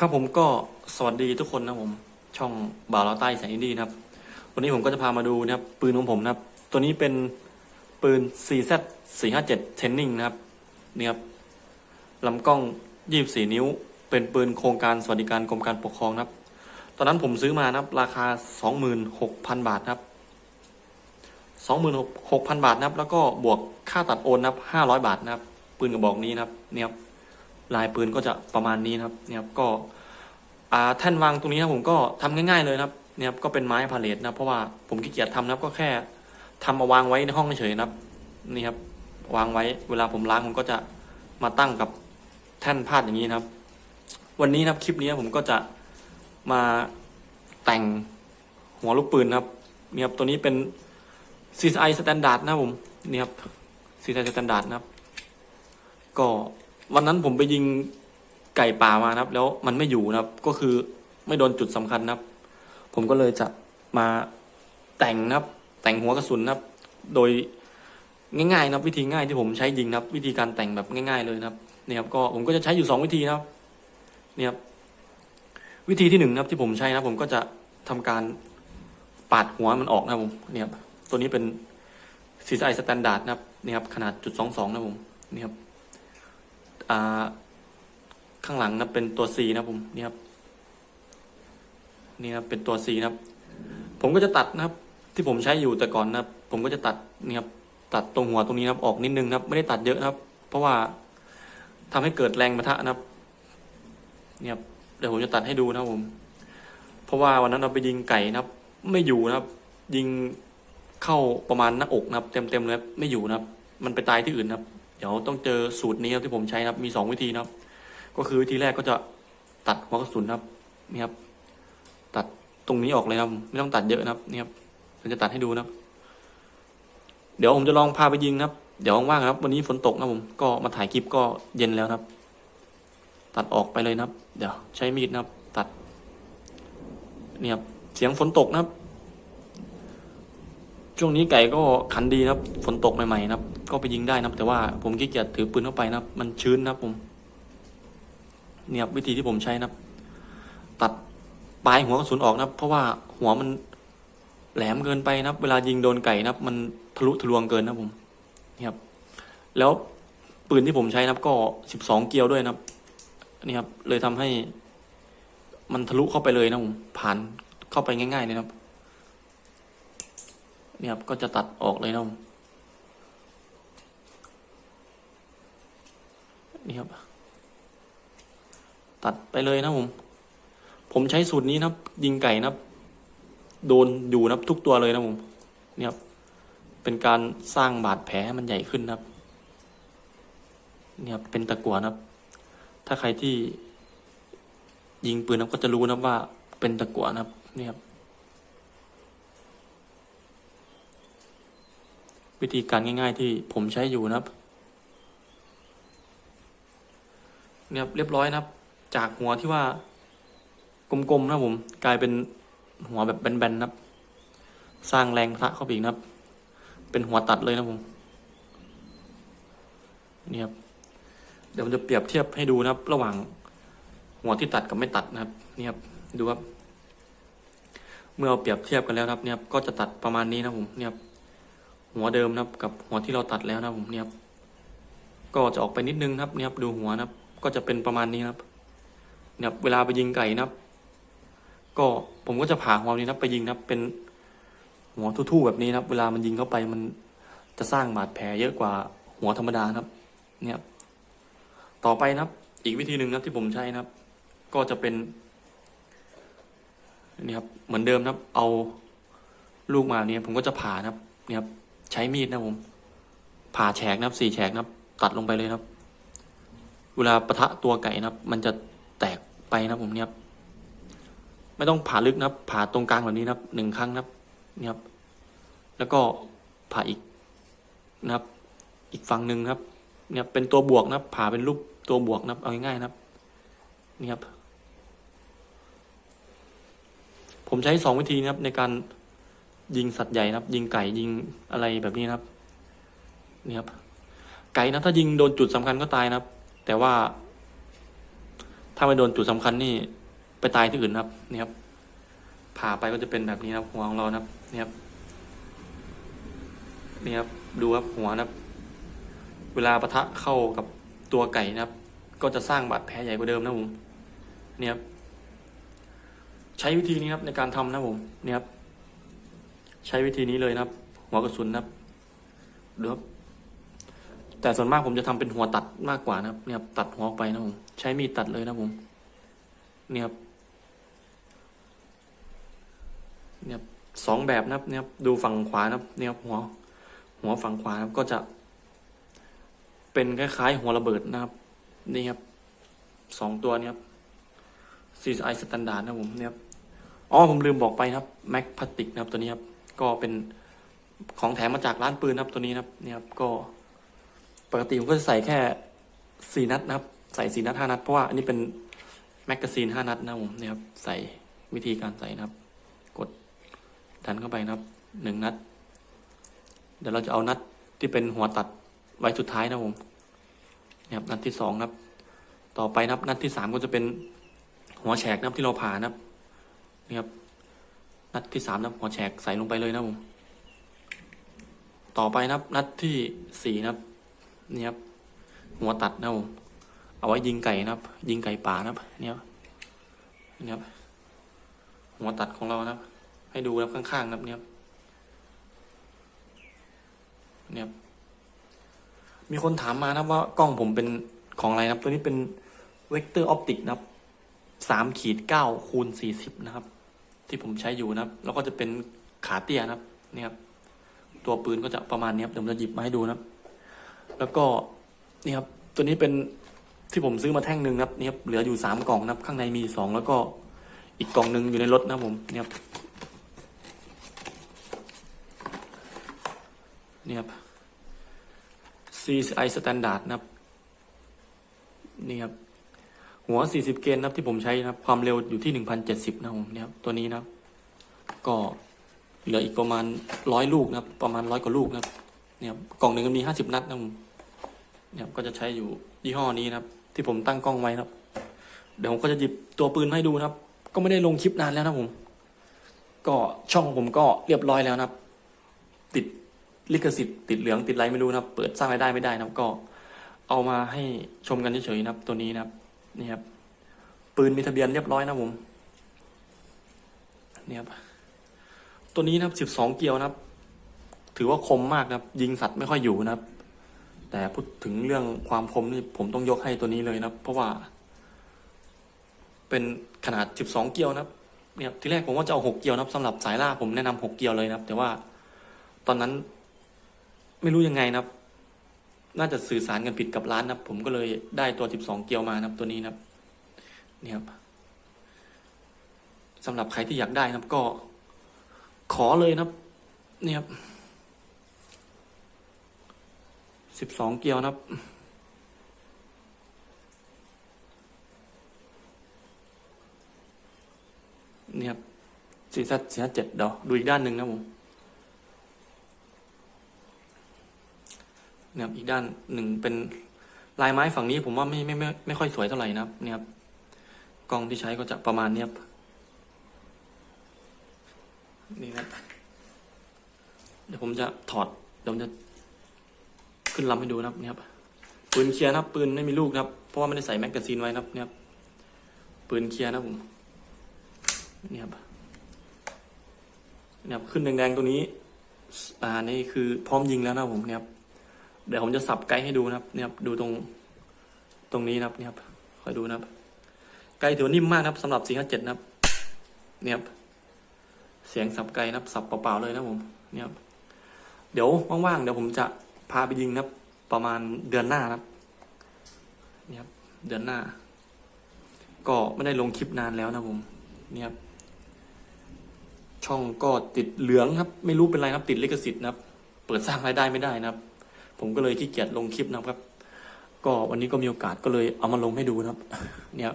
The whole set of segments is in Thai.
ครับผมก็สวัสดีทุกคนนะผมช่องบ่าวลาใต้แสนอินดีนะครับ วันนี้ผมก็จะพามาดูนะครับ ปืนของผมนะครับ ตัวนี้เป็นปืน CZ 457 Training นะครับนี่ครับลำกล้อง 24 นิ้ว เป็นปืนโครงการสวัสดิการกรมการปกครองนะครับ ตอนนั้นผมซื้อมานะครับ ราคา 26,000 บาทนะครับ 26,000 บาทนะครับ แล้วก็บวกค่าตัดโอนนะครับ500 บาทนะครับ ปืนกระบอกนี้นะครับเนี่ยครับ ลายปืนก็จะประมาณนี้นะครับเนี่ยครับก็แท่นวางตรงนี้นะผมก็ทำง่าย ๆเลยนะครับเนี่ยครับก็เป็นไม้พาเลทนะเพราะว่าผมขี้เกียจทำนะครับก็แค่ทำมาวางไว้ในห้องเฉยๆนะครับนี่ครับวางไว้เวลาผมล้างผมก็จะมาตั้งกับแท่นพาดอย่างนี้นะครับ วันนี้นะครับคลิปนี้ผมก็จะมาแต่งหัวลูกปืนนะครับนี่ครับตัวนี้เป็น CSI Standard นะผมนี่ครับ CSI Standard นะครับ ก็ วันนั้นผมไปยิงไก่ป่ามานะครับ แล้วมันไม่อยู่นะครับ ก็คือไม่โดนจุดสำคัญนะครับ ผมก็เลยจะมาแต่งนะครับ แต่งหัวกระสุนนะครับ โดยง่ายๆนะครับ วิธีง่ายที่ผมใช้ยิงนะครับ วิธีการแต่งแบบง่าย ๆเลยนะครับเนี่ยครับก็ผมก็จะใช้อยู่สองวิธีนะครับเนี่ยครับวิธีที่หนึ่งนะครับที่ผมใช้นะครับผมก็จะทำการปาดหัวมันออกนะครับผมเนี่ยครับตัวนี้เป็น CSI Standard นะครับเนี่ยครับขนาดจุดสองสองนะครับผมเนี่ยครับ ข้างหลังนะเป็นตัว C นะผมนี่ครับนี่ครับเป็นตัว C นะครับ ผมก็จะตัดนะครับ ที่ผมใช้อยู่แต่ก่อนนะครับ ผมก็จะตัดนี่ครับตัดตรงหัวตรงนี้นะครับ ออกนิดนึงนะครับ ไม่ได้ตัดเยอะนะครับ เพราะว่าทำให้เกิดแรงปะทะนะครับนี่ครับเดี๋ยวผมจะตัดให้ดูนะครับผม เพราะว่าวันนั้นเราไปยิงไก่นะครับ ไม่อยู่นะครับ ยิงเข้าประมาณหน้าอกนะครับ เต็มๆเลยไม่อยู่นะครับ มันไปตายที่อื่นนะครับ เดี๋ยวต้องเจอสูตรนี้ครับที่ผมใช้นะครับมีสองวิธีนะครับ ก็คือวิธีแรกก็จะตัดหัวกระสุนครับนี่ครับ ตัดตรงนี้ออกเลยครับ ไม่ต้องตัดเยอะนะครับนี่ครับผมจะตัดให้ดูนะครับ เดี๋ยวผมจะลองพาไปยิงนะครับ เดี๋ยวว่างๆครับ วันนี้ฝนตกนะผมก็มาถ่ายคลิปก็เย็นแล้วนะครับ ตัดออกไปเลยนะครับ เดี๋ยวใช้มีดนะครับ ตัดนี่ครับเสียงฝนตกนะครับ ช่วงนี้ไก่ก็ขันดีนะครับ ฝนตกใหม่ๆนะครับ ก็ไปยิงได้นะแต่ว่าผมขี้เกียจถือปืนเข้าไปนะมันชื้นนะผม เนี่ยวิธีที่ผมใช้นะครับตัดปลายหัวกระสุนออกนะเพราะว่าหัวมันแหลมเกินไปนะเวลายิงโดนไก่นะมันทะลุทะลวงเกินนะผมเนี่ยครับแล้วปืนที่ผมใช้นะก็สิบสองเกลียวด้วยนะนี่ครับเลยทำให้มันทะลุเข้าไปเลยนะผมผ่านเข้าไปง่ายๆเลยนะครับเนี่ยครับก็จะตัดออกเลยนะผม นี่ครับ ตัดไปเลยนะผม ผมใช้สูตรนี้นะยิงไก่นับโดนอยู่นับทุกตัวเลยนะผมเนี่ครับ เป็นการสร้างบาดแผลให้มันใหญ่ขึ้นนะครับเนี่ยครับเป็นตะกั่วนะครับ ถ้าใครที่ยิงปืนนับก็จะรู้นะว่า เป็นตะกั่วนะครับเนี่ยครับวิธีการง่าย ๆ ที่ผมใช้อยู่นะครับ เนี่ยเรียบร้อยนะครับ จากหัวที่ว่ากลมๆนะผม กลายเป็นหัวแบบแบนๆนะครับ สร้างแรงพระเข้าไปอีกนะครับ เป็นหัวตัดเลยนะผมนี่ครับเดี๋ยวผมจะเปรียบเทียบให้ดูนะครับ ระหว่างหัวที่ตัดกับไม่ตัดนะครับนี่ครับดูครับ เมื่อเอาเปรียบเทียบกันแล้วครับ เนี่ยครับก็จะตัดประมาณนี้นะผมเนี่ยครับหัวเดิมนะครับ กับหัวที่เราตัดแล้วนะผมเนี่ยครับก็จะออกไปนิดนึงครับเนี่ยครับดูหัวนะครับ ก็จะเป็นประมาณนี้ครับเนี่ยเวลาไปยิงไก่นะครับ ก็ผมก็จะผ่าหัวนี้นะครับไปยิงนะเป็นหัวทู่ๆแบบนี้นะครับเวลามันยิงเข้าไปมันจะสร้างบาดแผลเยอะกว่าหัวธรรมดานะครับ เนี่ยต่อไปนะครับ อีกวิธีหนึ่งนะครับที่ผมใช้นะครับ ก็จะเป็นนี่ครับเหมือนเดิมนะครับ เอาลูกมาเนี่ย ผมก็จะผ่านะครับ เนี่ยครับใช้มีดนะผมผ่าแฉกนะครับสี่แฉกนะครับ ตัดลงไปเลยนะครับ เวลาปะทะตัวไก่นะครับ มันจะแตกไปนะผมเนี่ยไม่ต้องผ่าลึกนะครับ ผ่าตรงกลางแบบนี้นะครับหนึ่งครั้งนะครับเนี่ยครับ แล้วก็ผ่าอีกนะครับ อีกฝั่งหนึ่งครับ เนี่ยเป็นตัวบวกนะครับ ผ่าเป็นรูปตัวบวกนะครับ เอาง่ายๆนะครับ นี่ครับ ผมใช้สองวิธีนะครับ ในการยิงสัตว์ใหญ่นะครับ ยิงไก่ยิงอะไรแบบนี้นะครับ นี่ครับ ไก่นะถ้ายิงโดนจุดสำคัญก็ตายนะครับ แต่ว่า ถ้าไม่โดนจุดสำคัญนี่ ไปตายที่อื่นครับ นี่ครับ ผ่าไปก็จะเป็นแบบนี้ครับ หัวของเรานะครับ นี่ครับ นี่ครับ ดูครับหัวนะครับ เวลาปะทะเข้ากับตัวไก่นะครับ ก็จะสร้างบาดแผลใหญ่กว่าเดิมนะผมนี่ครับ ใช้วิธีนี้ครับ ในการทำนะผมนี่ครับ ใช้วิธีนี้เลยนะครับ หัวกระสุนนะครับดูครับ แต่ส่วนมากผมจะทำเป็นหัวตัดมากกว่านะครับ เนี่ยตัดหัวออกไปนะผมใช้มีดตัดเลยนะผม เนี่ยครับเนี่ยสองแบบนะครับ เนี่ยดูฝั่งขวานะครับ เนี่ยหัว หัวฝั่งขวานะครับก็จะ เป็นคล้ายๆ หัวระเบิดนะครับ นี่ครับสองตัวเนี้ครับ CSI Standard นะผมเนี่ยครับอ๋อผมลืมบอกไปครับแม็กพลาสติกนะครับตัวนี้ครับ ก็เป็นของแถมมาจากร้านปืนนะครับตัวนี้นะครับ เนี่ยครับก็ ปกติผมก็จะใส่แค่สี่นัดนะครับ ใส่สี่นัดห้านัด เพราะว่าอันนี้เป็นแมกกาซีนห้านัดนะครับผมนี่ครับ ใส่วิธีการใส่นะครับ กดดันเข้าไปนะครับหนึ่งนัด เดี๋ยวเราจะเอานัดที่เป็นหัวตัดไว้สุดท้ายนะครับผมนี่ครับนัดที่สองนะครับ ต่อไปนะครับ นัดที่สามก็จะเป็นหัวแฉกนะครับที่เราผ่านะครับนี่ครับ นัดที่สามนะครับ หัวแฉกใส่ลงไปเลยนะครับผมต่อไปนะครับ นัดที่สี่นะครับ นี่ครับหัวตัดนะผมเอาไว้ยิงไก่นะครับ ยิงไก่ป่านะครับเนี่ยครับนี่ครับหัวตัดของเรานะครับ ให้ดูนะครับข้างๆนะครับเนี่ยครับเนี่ยครับมีคนถามมานะครับว่ากล้องผมเป็นของอะไรนะครับ ตัวนี้เป็นเวกเตอร์ออปติกนะครับสามขีดเก้าคูณสี่สิบนะครับ ที่ผมใช้อยู่นะครับ แล้วก็จะเป็นขาเตี้ยนะครับ เนี่ยครับ ตัวปืนก็จะประมาณนี้ครับเดี๋ยวผมจะหยิบมาให้ดูนะครับ แล้วก็นี่ครับตัวนี้เป็นที่ผมซื้อมาแท่งหนึ่งนะครับนี่ครับเหลืออยู่สามกล่องนะครับ ข้างในมีสองแล้วก็อีกกล่องหนึ่งอยู่ในรถนะผมนี่ครับนี่ครับ CSI Standard นะครับนี่ครับหัว 40 เกนนะครับที่ผมใช้นะครับ ความเร็วอยู่ที่ 1070 นะครับผมนี่ครับตัวนี้นะครับ ก็เหลืออีกประมาณร้อยลูกนะครับ ประมาณร้อยกว่าลูกนะครับ เนี่ยกล่องหนึ่งก็มี50นัดนะผมเนี่ยก็จะใช้อยู่ยี่ห้อนี้นะครับ ที่ผมตั้งกล้องไว้นะครับ เดี๋ยวผมก็จะหยิบตัวปืนให้ดูนะครับ ก็ไม่ได้ลงคลิปนานแล้วนะผม ก็ช่องผมก็เรียบร้อยแล้วนะครับ ติดลิขสิทธิ์ติดเหลืองติดอะไรไม่รู้นะครับ เปิดสร้างรายได้ไม่ได้นะครับ ก็เอามาให้ชมกันเฉยๆนะครับ ตัวนี้นะครับนี่ครับ ปืนมีทะเบียนเรียบร้อยนะผมนี่ครับตัวนี้นะครับสิบสองเกลียวนะครับ ถือว่าคมมากนะครับ ยิงสัตว์ไม่ค่อยอยู่นะครับ แต่พูดถึงเรื่องความคมนี่ผมต้องยกให้ตัวนี้เลยนะครับ เพราะว่า เป็นขนาดสิบสองเกลียวนะครับ เนี่ยทีแรกผมว่าจะเอาหกเกลียวนะครับสำหรับสายล่าผมแนะนำหกเกลียวเลยนะครับ แต่ว่าตอนนั้นไม่รู้ยังไงนะครับ น่าจะสื่อสารกันผิดกับร้านนะครับ ผมก็เลยได้ตัว 12 เกียวมานะครับ ตัวนี้นะครับนี่ครับสำหรับใครที่อยากได้นะครับก็ขอเลยนะครับนี่ยครับ 12เกียวนะครับ นี่ครับสี่สัสี่ห้าเจ็ดเดี๋ยวดูอีกด้านหนึ่งนะผมเนี่ยครับอีกด้านหนึ่งเป็นลายไม้ฝั่งนี้ผมว่าไม่ไม่ไม่ไม่ค่อยสวยเท่าไหร่นะครับเนี่ยครับกล้องที่ใช้ก็จะประมาณเนี้ยครับนี่ครับเดี๋ยวผมจะถอดเดี๋ยวผมจะ ขึ้นลำให้ดูนะครับเนี่ยครับปืนเคลียร์นะครับปืนไม่มีลูกนะครับ เพราะว่าไม่ได้ใส่แมกกาซีนไว้นะครับเนี่ยครับปืนเคลียร์นะครับผมเนี่ยครับเนี่ยครับขึ้นแดงๆตัวนี้ อ่านี่คือพร้อมยิงแล้วนะผมเนี่ยครับเดี๋ยวผมจะสับไกด์ให้ดูนะครับเนี่ยครับดูตรงตรงนี้นะครับเนี่ยครับคอยดูนะครับ ไกด์ถือว่านิ่มมากนะครับสำหรับ4 5 7นะครับเนี่ยครับเสียงสับไกด์นะครับ สับเปล่าๆเลยนะผมเนี่ยครับเดี๋ยวว่างๆเดี๋ยวผมจะ พาไปยิงนะครับ ประมาณเดือนหน้าครับเนี่ยครับ เดือนหน้า ก็ไม่ได้ลงคลิปนานแล้วนะผมเนี่ยครับช่องก็ติดเหลืองครับ ไม่รู้เป็นไรครับ ติดลิขสิทธิ์นะครับ เปิดสร้างรายได้ไม่ได้นะครับ ผมก็เลยขี้เกียจลงคลิปนะครับ ก็วันนี้ก็มีโอกาสก็เลยเอามาลงให้ดูนะครับ เนี่ย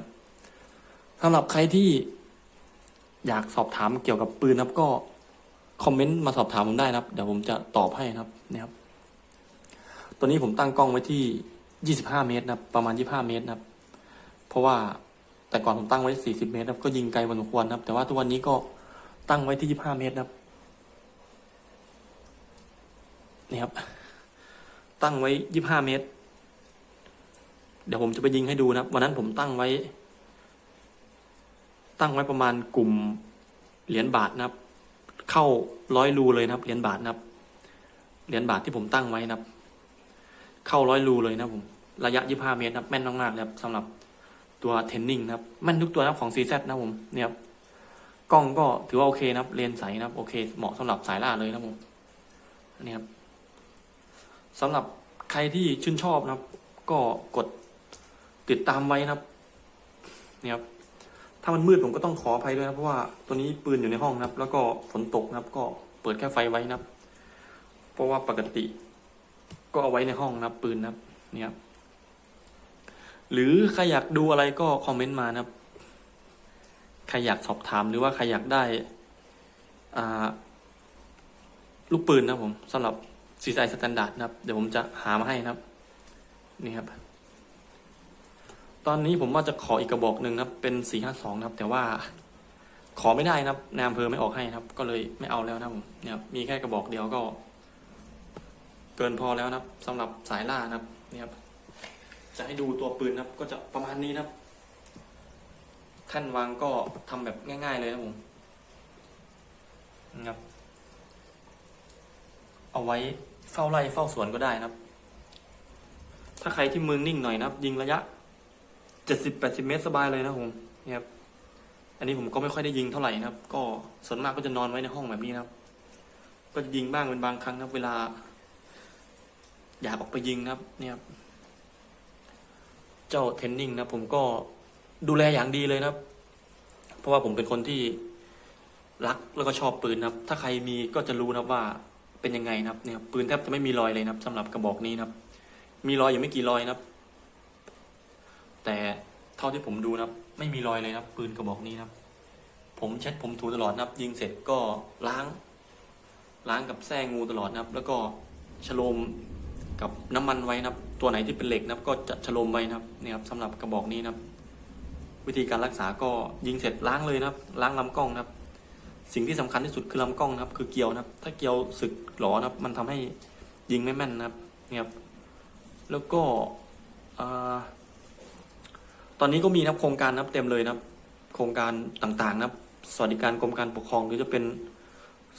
สำหรับใครที่อยากสอบถามเกี่ยวกับปืนนะครับ ก็คอมเมนต์มาสอบถามผมได้นะครับ เดี๋ยวผมจะตอบให้นะครับเนี่ยครับ ตัวนี้ผมตั้งกล้องไว้ที่ 25 เมตรนะครับ ประมาณ 25 เมตรนะครับ เพราะว่าแต่ก่อนผมตั้งไว้ 40 เมตรครับก็ยิงไกลพอสมควรครับ แต่ว่าทุกวันนี้ก็ตั้งไว้ที่ 25 เมตรครับนี่ครับ ตั้งไว้ 25 เมตร เดี๋ยวผมจะไปยิงให้ดูนะครับ วันนั้นผมตั้งไว้ ตั้งไว้ประมาณกลุ่มเหรียญบาทนะครับ เข้าร้อยรูเลยนะครับ เหรียญบาทนะครับ เหรียญบาทที่ผมตั้งไว้นะครับ เข้าร้อยรูเลยนะผมระยะ 25 เมตรนะครับแม่นมากๆเลยครับสำหรับตัวเทนนิงนะครับแม่นทุกตัวนะของ CZ นะผมเนี่ยครับกล้องก็ถือว่าโอเคนะครับเลนส์ใสนะครับ โอเค เหมาะสำหรับสายล่าเลยนะผมนนี้ครับสำหรับใครที่ชื่นชอบนะครับ ก็กดติดตามไว้นะครับเนี่ยครับถ้ามันมืดผมก็ต้องขออภัยด้วยนะเพราะว่าตัวนี้ปืนอยู่ในห้องนะครับ แล้วก็ฝนตกนะครับ ก็เปิดแค่ไฟไว้นะครับ เพราะว่าปกติ ก็เอาไว้ในห้องนะครับปืนนะครับเนี่ยครับหรือใครอยากดูอะไรก็คอมเมนต์มานะครับ ใครอยากสอบถามหรือว่าใครอยากได้อ่าลูกปืนนะผมสำหรับซีไซสแตนดาร์ดนะครับ เดี๋ยวผมจะหามาให้นะครับ นี่ครับ ตอนนี้ผมว่าจะขออีกกระบอกหนึ่งนะครับเป็นสี่ห้าสองนะครับ แต่ว่าขอไม่ได้นะครับนายอำเภอไม่ออกให้นะครับ ก็เลยไม่เอาแล้วนะครับผมเนี่ยครับมีแค่กระบอกเดียวก็ เกินพอแล้วนะครับสำหรับสายล่านะครับนี่ครับ จะให้ดูตัวปืนนะครับ ก็จะประมาณนี้นะครับท่านวางก็ทำแบบง่าย ๆ เลยนะผมนะครับ เอาไว้เฝ้าไร่เฝ้าสวนก็ได้นะครับ ถ้าใครที่มือนิ่งหน่อยนะครับ ยิงระยะเจ็ดสิบแปดสิบเมตรสบายเลยนะครับผมนี่ครับอันนี้ผมก็ไม่ค่อยได้ยิงเท่าไหร่นะครับ ก็ส่วนมากก็จะนอนไว้ในห้องแบบนี้นะครับ ก็จะยิงบ้างเป็นบางครั้งนะครับ เวลา อยากออกไปยิงครับ เนี่ยครับเจ้าเทนนิงนะผมก็ดูแลอย่างดีเลยนะครับ เพราะว่าผมเป็นคนที่รักแล้วก็ชอบปืนนะครับ ถ้าใครมีก็จะรู้นะครับว่าเป็นยังไงนะครับ เนี่ยปืนแทบจะไม่มีรอยเลยนะครับสำหรับกระบอกนี้นะครับ มีรอยอยู่ไม่กี่รอยนะครับ แต่เท่าที่ผมดูนะครับ ไม่มีรอยเลยนะครับ ปืนกระบอกนี้นะครับ ผมเช็ดผมถูตลอดนะครับ ยิงเสร็จก็ล้าง ล้างกับแส้งูตลอดนะครับ แล้วก็ฉโลม กับน้ำมันไว้นะครับ ตัวไหนที่เป็นเหล็กนะครับ ก็จะฉลมไว้นะครับเนี่ยครับสำหรับกระบอกนี้นะครับ วิธีการรักษาก็ยิงเสร็จล้างเลยนะครับ ล้างลำกล้องนะครับ สิ่งที่สำคัญที่สุดคือลำกล้องนะครับ คือเกลียวนะครับ ถ้าเกลียวสึกหลอนะครับ มันทำให้ยิงไม่แม่นนะครับเนี่ยครับ แล้วก็ตอนนี้ก็มีนะครับโครงการนับเต็มเลยนะครับ โครงการต่างๆ นะครับ สวัสดิการกรมการปกครองหรือจะเป็น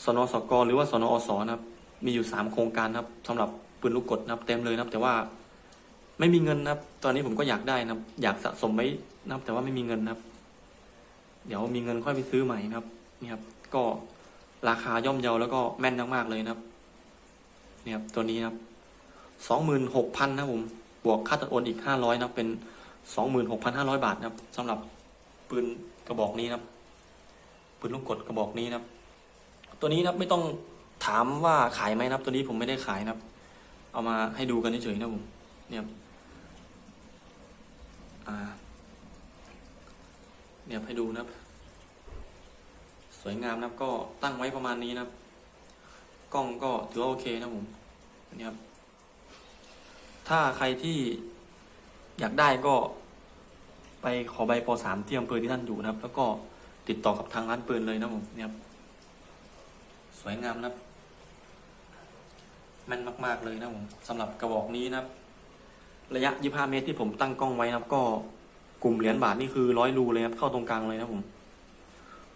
สนสกหรือว่าสนอสนะครับ มีอยู่สามโครงการนะครับสำหรับ ปืนลูกกดนะครับเต็มเลยนะครับ แต่ว่าไม่มีเงินนะครับ ตอนนี้ผมก็อยากได้นะครับ อยากสะสมไว้นะครับ แต่ว่าไม่มีเงินนะครับ เดี๋ยวมีเงินค่อยไปซื้อใหม่นะครับ นี่ครับ ก็ราคาย่อมเยาแล้วก็แม่นมากๆเลยนะครับนี่ครับตัวนี้นะครับสองหมื่นหกพันนะครับผมบวกค่าตัดโอนอีกห้าร้อยนะเป็นสองหมื่นหกพันห้าร้อยบาทนะครับสำหรับปืนกระบอกนี้นะครับปืนลูกกดกระบอกนี้นะครับ ตัวนี้นะครับไม่ต้องถามว่าขายไหมนะครับ ตัวนี้ผมไม่ได้ขายนะครับ เอามาให้ดูกันเฉยๆนะผมเนี่ยเนี่ยให้ดูนะครับ สวยงามนะครับก็ตั้งไว้ประมาณนี้นะครับ กล้องก็ถือว่าโอเคนะผมเนี่ยครับ ถ้าใครที่อยากได้ก็ไปขอใบปสามที่อำเภอที่ท่านอยู่นะครับ แล้วก็ติดต่อกับทางร้านปืนเลยนะผมเนี่ยครับ สวยงามนะครับ แม่นมาก ๆ เลยนะผมสำหรับกระบอกนี้นะครับ ระยะ 25 เมตรที่ผมตั้งกล้องไว้นะครับ ก็กลุ่มเหรียญบาทนี่คือร้อยรูเลยครับ เข้าตรงกลางเลยนะผม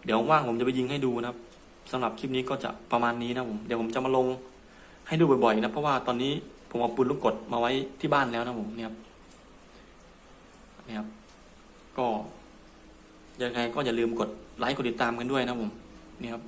เดี๋ยวว่างผมจะไปยิงให้ดูนะครับสำหรับคลิปนี้ก็จะประมาณนี้นะผมเดี๋ยวผมจะมาลงให้ดูบ่อยๆนะเพราะว่าตอนนี้ผมเอาปืนลูกกดมาไว้ที่บ้านแล้วนะผมเนี่ยครับเนี่ยครับก็ยังไงก็อย่าลืมกดไลค์กดติดตามกันด้วยนะผมเนี่ยครับ